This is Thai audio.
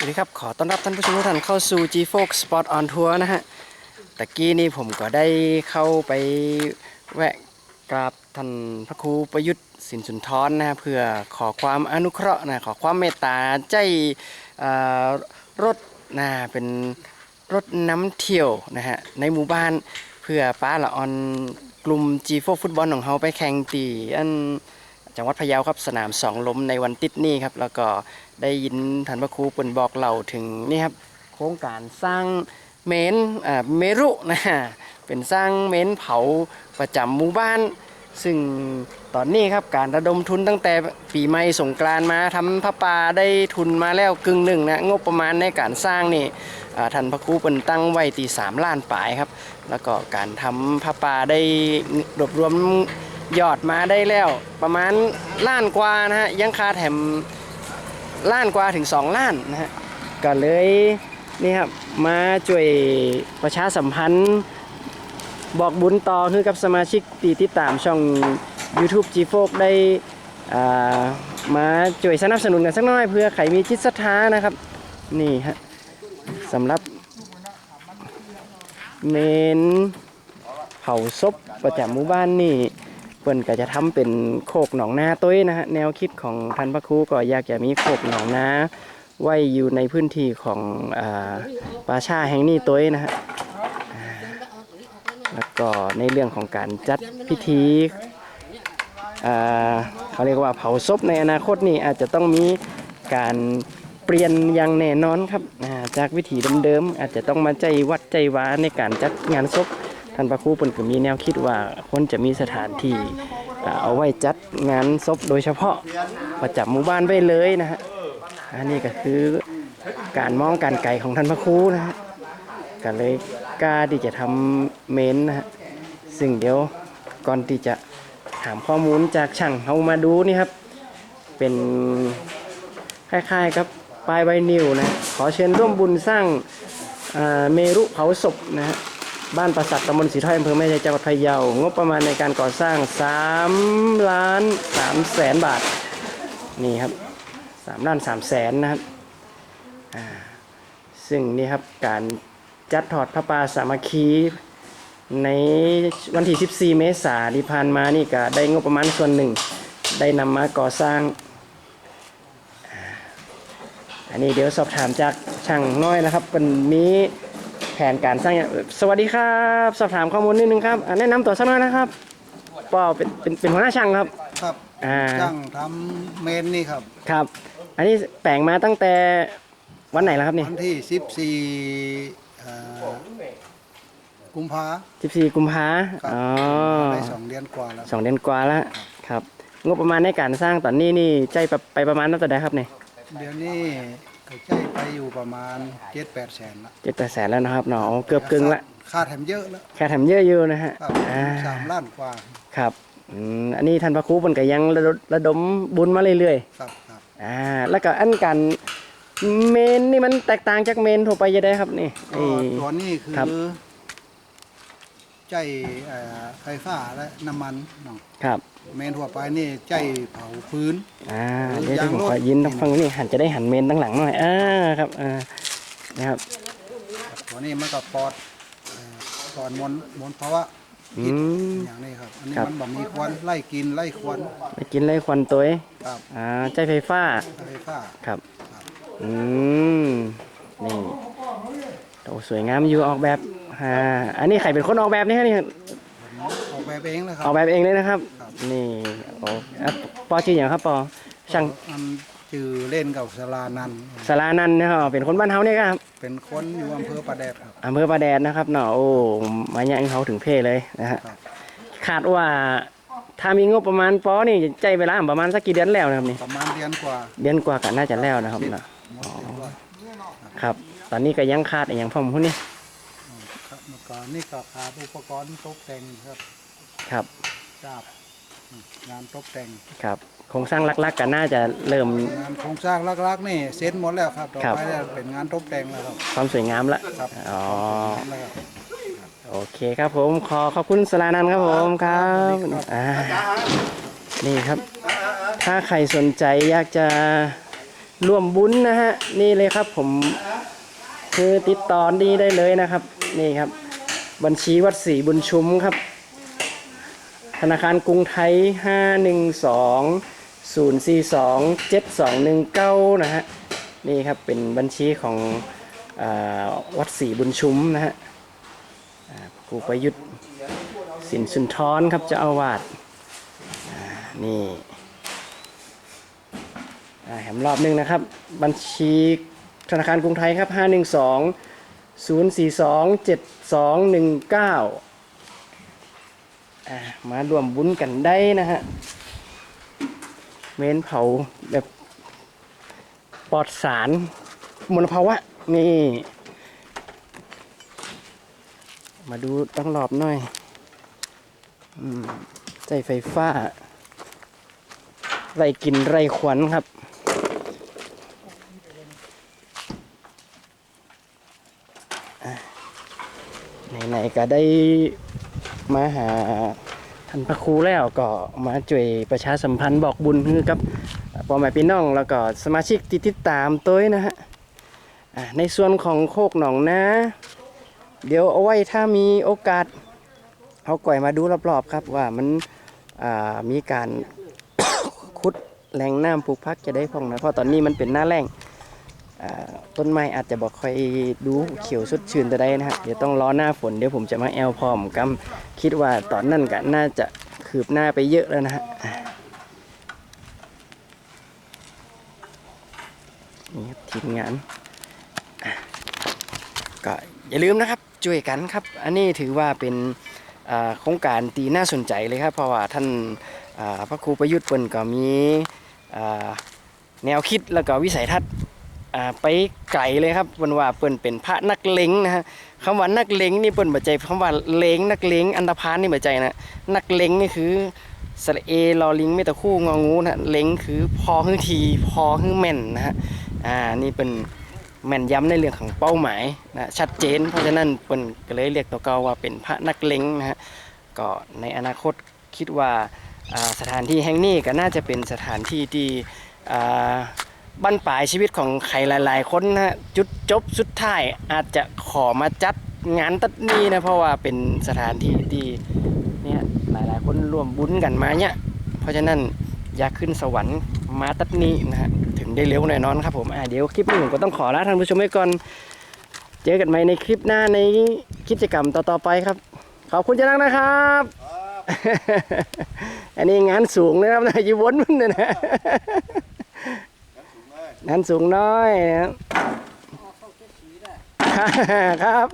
สวัสดีครับ ขอต้อนรับท่านผู้ชมทุกท่านเข้าสู่ G Fox Spot on Tour นะฮะ ตะกี้นี่ผมก็ได้เข้าไปแวะกราบท่านพระครูประยุทธ์สินสุนทรนะฮะเพื่อขอความอนุเคราะห์นะขอความเมตตาใจรถนะเป็นรถน้ำเที่ยวนะฮะในหมู่บ้านเพื่อป้าละออนกลุ่ม G Fox ฟุตบอลของเขาไปแข่งตีอัน จังหวัดพะเยาครับสนามสองลมในวันติดนี้ครับแล้วก็ได้ยินท่านพระครูเปิ่นบอกเล่าถึงนี่ครับโครงการสร้างเมนเมรุนะเป็นสร้างเมนเผาประจำหมู่บ้าน ซึ่งตอนนี้ครับการระดมทุนตั้งแต่ปีใหม่สงกรานมาทำพระป่าได้ทุนมาแล้วกึ่งหนึ่งนะงบประมาณในการสร้างนี่ท่านพระครูเปิ่นตั้งไว้ตีสามล้านปลายครับ แล้วก็การทำพระป่าได้รวบรวม ยอดมาได้แล้ว ประมาณล้านกว่านะฮะยังคาแถมล้านกว่าถึง 2 ล้านนะฮะก็เลยนี่ครับมาช่วยประชาสัมพันธ์ บอกบุญต่อคือกับสมาชิกที่ติดตามช่อง YouTube G f o ได้อ่ามาช่วยสนับสนุนกันสักหน่อยเพื่อใครมีจิตศรัทธานะครับ นี่ฮะสำหรับเมนเผาศพประจำหมู่บ้านนี่ เปิ้นก็จะทำเป็นโคกหนองนาต้ยนะฮะแนวคิดของท่านพระครูก็อยากจะมีโคกหนองนาไว้อยู่ในพื้นที่ของอป่าชาแห่งนี้ต้ยนะฮะแล้วก็ในเรื่องของการจัดพิธีเขาเรียกว่าเผาศพในอนาคตนี่อาจจะต้องมีการเปลี่ยนอย่างแน่นอนครับจากวิถีเดิมๆอาจจะต้องมาใจวัดใจวาในการจัดงานศพ ท่านพระครูเปิ่นก็มีแนวคิดว่าควรจะมีสถานที่เอาไว้จัดงานศพโดยเฉพาะประจำหมู่บ้านไว้เลยนะฮะอันนี้ก็คือการมองการไกลของท่านพระครูนะฮะก็เลยกล้าที่จะทำเมนนะฮะซึ่งเดี๋ยวก่อนที่จะถามข้อมูลจากช่างเขามาดูนี่ครับ เป็นคล้ายๆกับปลายใบนิ้วนะขอเชิญร่วมบุญสร้างเมรุเผาศพนะฮะ บ้านประสักตำบลสีถ้อยอำเภอแม่ใจจังหวัดพะเยา งบประมาณในการก่อสร้าง3ล้าน3แสนบาท นี่ครับ3ล้าน3แสนนะครับ ซึ่งนี่ครับการจัดถอดพระปาสามัคคีในวันที่ 14 เมษายนที่ผ่านมานี่ก็ได้งบประมาณส่วนหนึ่ง ได้นำมาก่อสร้าง อันนี้เดี๋ยวสอบถามจากช่างน้อยนะครับเป็นมี แผนการสร้างอย่างสวัสดีครับ สอบถามข้อมูลนิดนึงครับอ่าแนะนำตัวสักหน่อยนะครับปอเป็นเป็นเป็นหัวหน้าช่างครับ ครับอ่าช่างทำเมนนี่ครับ ครับ อันนี้แปลงมาตั้งแต่วันไหนแล้วครับนี่วันที่ 14เอ่อกุมภา 14 กุมภาครับอ๋อได้สองเดือนกว่าแล้วสองเดือนกว่าแล้วครับ งบประมาณในการสร้างตอนนี้นี่ใจไปไปประมาณเท่าไหร่ครับเนี่ยเดือนนี้ก็ ใช้ไปอยู่ประมาณ7-8แสนละเจ็ดแปดแสนแล้วนะครับเนาะเกือบกึ่งละค่าแถมเยอะแล้วแค่ทำเยอะอยู่นะฮะครับอ่าสามล้านกว่าครับอืมอันนี้ท่านพระครูมันก็ยังระดระดมบุญมาเรื่อยๆครับครับอ่าแล้วก็อันกันเมนนี่มันแตกต่างจากเมนทั่วไปจะได้ครับนี่ก็ไอ้ตัวนี้คือครับใจเอ่อไฟฟ้าและน้ำมันเนาะครับ เมนทั่วไปนี่ใจเผาพื้น อ่าหรือเดี๋ยวยางผมรถขอยินฟังนี่หันจะได้หันเมนตั้งหลังหน่อยอ่าครับอ่านะครับตัวนี้มันก็ปลอดเอ่อปลอดมลมลภาวะอืพิษมอย่างนี้ครับ อันนี้ครับ มันแบบมีควันไล่กินไล่ควันไปกินไรควันตัวเองครับอ่าใจไฟฟ้า ไฟฟ้า ครับ อืม นี่โอ้สวยงามอยู่ออกแบบ อ่า อันนี้ใครเป็นคนออกแบบนี่ฮะนี่ออก แบบเองนะครัออกแบบเองเลยนะครับ ครับ นี่โอ้อะปอชื่ออย่างครับปอช่างอันจือเล่นกับสลานันท์สารานันท์นะครับเป็นคนบ้านเฮาเนี่ยครับเป็นคนอยู่อำเภอประแดดครับ อำเภอประแดดนะครับเนาะโอ้มาแย่งเขาถึงเพเลยนะฮะครับ คาดว่าถ้ามีงบประมาณปอนี่ใจเวลาประมาณสักกี่เดือนแล้วนะครับนี่ประมาณเดือนกว่าเดือนกว่ากันน่าจะแล้วนะครับเนาะหมดเดือนกว่าครับ ตอนนี้ก็ยังขาดอีกอย่างพ่อมพวกนี้ครับเมื่อก่อนนี่ก็ขาดอุปกรณ์ตกแต่งครับ ครับจาบงานตกแต่งครับโครงสร้างหลักๆก็น่าจะเริ่ม งานโครงสร้างลักๆนี่เสร็จหมดแล้วครับต่อครับ ไปเนี่ยเป็นงานตกแต่งแล้วครับ ความสวยงามละครับอ๋อแล้วครับ โอเคครับผมขอขอบคุณสลานันท์ครับผมครับอ่านี่ครับ ถ้าใครสนใจอยากจะร่วมบุญนะฮะนี่เลยครับผมคือติดต่อนี่ได้เลยนะครับ นี่ครับ บัญชีวัดศรีบุญชุมครับ ธนาคารกรุงไทย 512 042 7219 นะฮะ นี่ครับเป็นบัญชีของอวัดศรีบุญชุมนะฮะครูประยุทธ์สินสุนทรครับเจ้าอาวาสนี่อ่าแถมรอบหนึงนะครับ บัญชีธนาคารกรุงไทยครับ 512 042 7219อ่า มาร่วมบุญกันได้นะฮะ เมนเผาแบบปลอดสารมลภาวะ นี่ มาดูตั้งรอบหน่อยอใจไฟฟ้า ไรกลินไรขวัญครับไหนๆก็ได้ มาหาท่านพระครูแล้วก็มาช่วยประชาสัมพันธ์บอกบุญให้กับพ่อแม่พี่น้องแล้วก็สมาชิกที่ติดตามตัวนะฮะในส่วนของโคกหนองนาเดี๋ยวเอาไว้ถ้ามีโอกาสเอาก่อยมาดูรอบๆครับว่ามันมีการขุดแหล่งน้ำปลูกพักจะได้พองนะเพราะตอนนี้มันเป็นหน้าแรง ต้นไม้อาจจะบอกค่อยดูเขียวสดชื่นแต่ได้นะฮะเดี๋ยวต้องรอหน้าฝนเดี๋ยวผมจะมาแอลพร้อมกัคิดว่าตอนนั้นก็น่าจะคืบหน้าไปเยอะแล้วนะฮะนี่ครับทีมงานก็อย่าลืมนะครับช่วยกันครับ อันนี้ถือว่าเป็นโครงการตีน่าสนใจเลยครับ เพราะว่าท่านพระครูประยุทธ์เปิ้นก็มีแนวคิดแล้วก็วิสัยทัศน์ ไปไกลเลยครับเปิ้นว่าเปิ้นเป็นพระนักเลงนะฮะคำว่านักเลงนี่เปิ้นบ่ใจคำว่าเลงนักเลงอันธพาลนี่บ่ใจนะนักเลงนี่คือสระเอลอลิงไม่ตะคู่งองูนะเลงคือพอฮื้อทีพอฮื้อแม่นนะฮะอ่านี่เป็นแม่นย้ำในเรื่องของเป้าหมายนะชัดเจน เพราะฉะนั้นเปิ้นก็เลยเรียกตัวเก่าว่าเป็นพระนักเลงนะฮะก็ในอนาคตคิดว่าอ่าสถานที่แห่งนี้ก็น่าจะเป็นสถานที่ที่อ่า บั้นปลายชีวิตของใครหลายๆ คนนะฮะจุดจบสุดท้ายอาจจะขอมาจัดงานตัดนี้นะเพราะว่าเป็นสถานที่ที่เนี่ยหลายๆ คนร่วมบุญกันมาเนี่ยเพราะฉะนั้นอยากขึ้นสวรรค์มาตัดนี้นะฮะถึงได้เร็วแน่นอนครับผมอ่าเดี๋ยวคลิปนี้ผมก็ต้องขอลาท่านผู้ชมไว้ก่อนเจอกันใหม่ในคลิปหน้าในกิจกรรมต่อๆไปครับ ขอบคุณเจ้านักนะครับ อันนี้งานสูงนะครับนะอยู่วนมันเนี่ยนะ งานสูงน้อยนะครับ